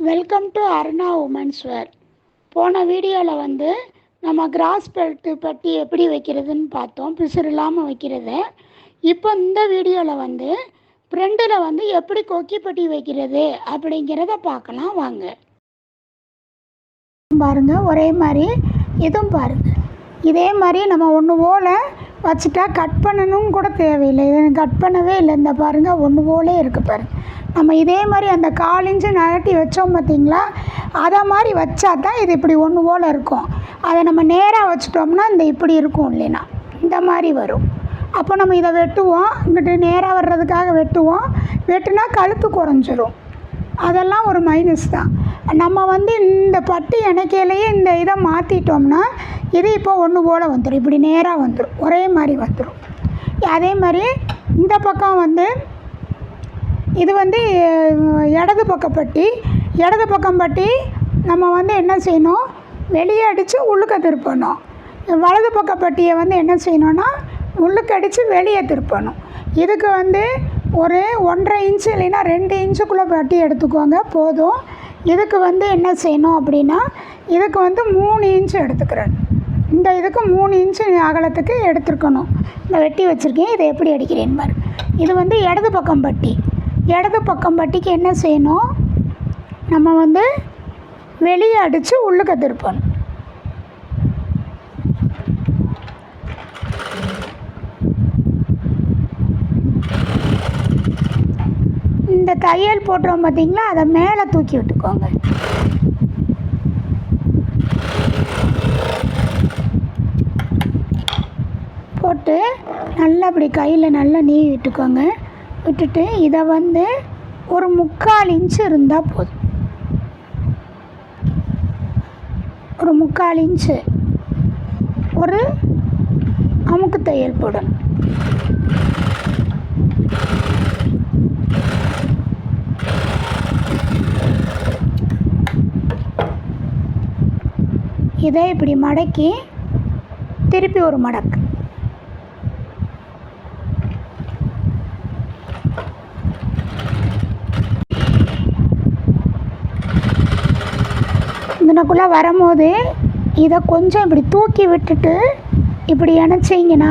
Welcome to Aruna women's wear போன வீடியோவில் வந்து நம்ம கிராஸ் பெல்ட்டு பட்டி எப்படி வைக்கிறதுன்னு பார்த்தோம் பிசுறு இல்லாமல் வைக்கிறது. இப்போ இந்த வீடியோவில் வந்து ஃப்ரெண்டில் வந்து எப்படி கொக்கி பட்டி வைக்கிறது அப்படிங்கிறத பார்க்கலாம் வாங்க. பாருங்கள் ஒரே மாதிரி இதுவும் பாருங்கள் இதே மாதிரி நம்ம ஒன்று போல் வச்சுட்டா கட் பண்ணணும் கூட தேவையில்லை. இது கட் பண்ணவே இல்லை. இந்த பாருங்க ஒன்று போலே இருக்குது பாருங்கள் நம்ம இதே மாதிரி அந்த கால் இன்ச்சு நகட்டி வச்சோம் பார்த்தீங்களா? அதை மாதிரி வச்சா தான் இது இப்படி ஒன்று போல் இருக்கும். அதை நம்ம நேராக வச்சுட்டோம்னா இந்த இப்படி இருக்கும் இல்லைனா. இந்த மாதிரி வரும். அப்போ நம்ம இதை வெட்டுவோம். இங்கிட்டு நேராக வர்றதுக்காக வெட்டுவோம். வெட்டுனா கழுத்து குறைஞ்சிரும். அதெல்லாம் ஒரு மைனஸ் தான். நம்ம வந்து இந்த பட்டி இணைக்கையிலேயே இந்த இதை மாற்றிட்டோம்னா இது இப்போ ஒன்று போல் வந்துடும் இப்படி நேராக வந்துடும் ஒரே மாதிரி வந்துடும் அதே மாதிரி இந்த பக்கம் வந்து இது வந்து இடது பக்கம் பட்டி. இடது பக்கம் பட்டி நம்ம வந்து என்ன செய்யணும்? வெளியே அடித்து உள்ளுக்க திருப்பணும். வலது பக்க பட்டியை வந்து என்ன செய்யணும்னா உள்ளுக்கு அடித்து வெளியே திருப்பணும். இதுக்கு வந்து ஒரு ஒன்றரை இன்ச்சு இல்லைன்னா ரெண்டு இன்ச்சுக்குள்ளே பட்டி எடுத்துக்கோங்க. போதும். இதுக்கு வந்து என்ன செய்யணும் அப்படின்னா இதுக்கு வந்து மூணு இன்ச்சு எடுத்துக்கிறேன் இந்த இதுக்கு மூணு இன்ச்சு அகலத்துக்கு எடுத்துருக்கணும். இந்த வெட்டி வச்சுருக்கேன். இதை எப்படி அடிக்கிறேன் பாரு. இது வந்து இடது பக்கம் பட்டி. இடது பக்கம் பட்டிக்கு என்ன செய்யணும்? நம்ம வந்து வெளியே அடித்து உள்ளுக்க திருப்பணும் இந்த தையல் போட்டுறோம் பார்த்தீங்களா அதை மேலே தூக்கி விட்டுக்கோங்க போட்டு நல்லா அப்படி கையில் நல்லா நீவி விட்டுக்கோங்க. விட்டுட்டு இதை வந்து ஒரு முக்கால் இன்ச்சு இருந்தால் போதும். ஒரு முக்கால் இன்ச்சு ஒரு அமுக்கு தையல் போடணும் இதை இப்படி மடக்கி திருப்பி ஒரு மடக்கு. இதனுக்குள்ளே வரும்போது இதை கொஞ்சம் இப்படி தூக்கி விட்டுட்டு இப்படி இணைச்சிங்கன்னா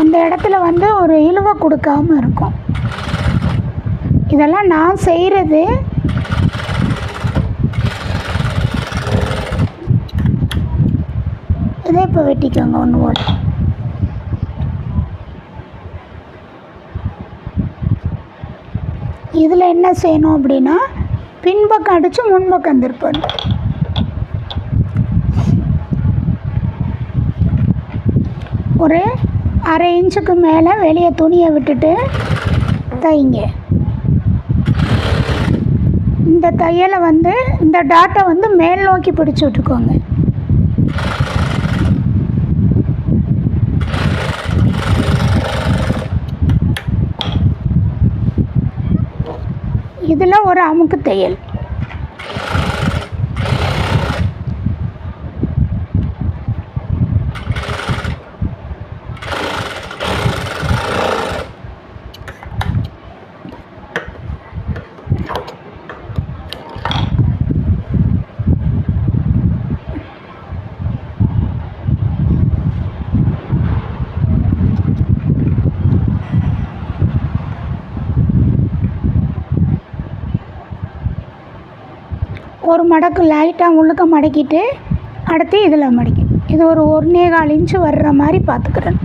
அந்த இடத்துல வந்து ஒரு இழுவை கொடுக்காம இருக்கும். இதெல்லாம் நான் செய்கிறது இதை இப்போ வெட்டிக்கோங்க ஒன்று போல் இதில் என்ன செய்யணும் அப்படின்னா பின்பக்கம் அடித்து முன்பக்கம் திருப்பணும் ஒரு அரை இன்ச்சுக்கு மேலே வெளியே துணியை விட்டுட்டு தைங்க. இந்த தையலை வந்து இந்த டாட்டை வந்து மேல் நோக்கி பிடிச்சி விட்டுக்கோங்க. இதில் ஒரு அமுக்கு தையல். ஒரு மடக்கு லைட்டாக உள்ளுக்க மடக்கிட்டு அடுத்து இதில் மடிக்கும் இது ஒரு ஒன்றே கால் இன்ச்சு வர்ற மாதிரி பார்த்துக்கிறேன்.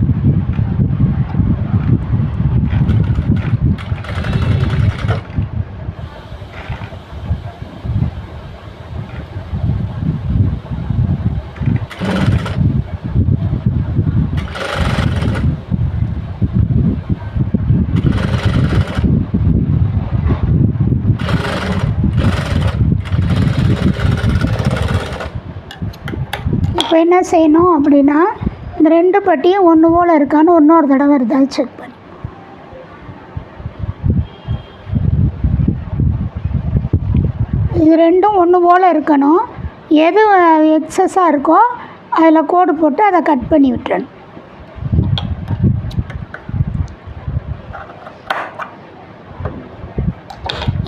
என்ன செய்யணும் அப்படின்னா இந்த ரெண்டு பட்டியும் ஒன்று போல் இருக்கான்னு இன்னொரு தடவை இருந்தால் செக் பண்ணி. இது ரெண்டும் ஒன்று போல் இருக்கணும். எது எக்ஸஸாக இருக்கோ அதில் கோடு போட்டு அதை கட் பண்ணி விட்டுறணும்.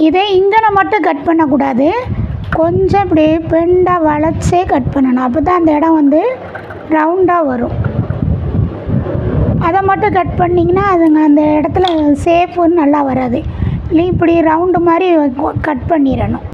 இதே இங்கனை மட்டும் கட் பண்ணக்கூடாது. கொஞ்சம் இப்படி பெண்டாக வளைச்சே கட் பண்ணணும். அப்போ தான் அந்த இடம் வந்து ரவுண்டாக வரும். அதை மட்டும் கட் பண்ணிங்கன்னா அதுங்க அந்த இடத்துல சேஃபுன்னு நல்லா வராது. இல்லை இப்படி ரவுண்டு மாதிரி கட் பண்ணிடணும்.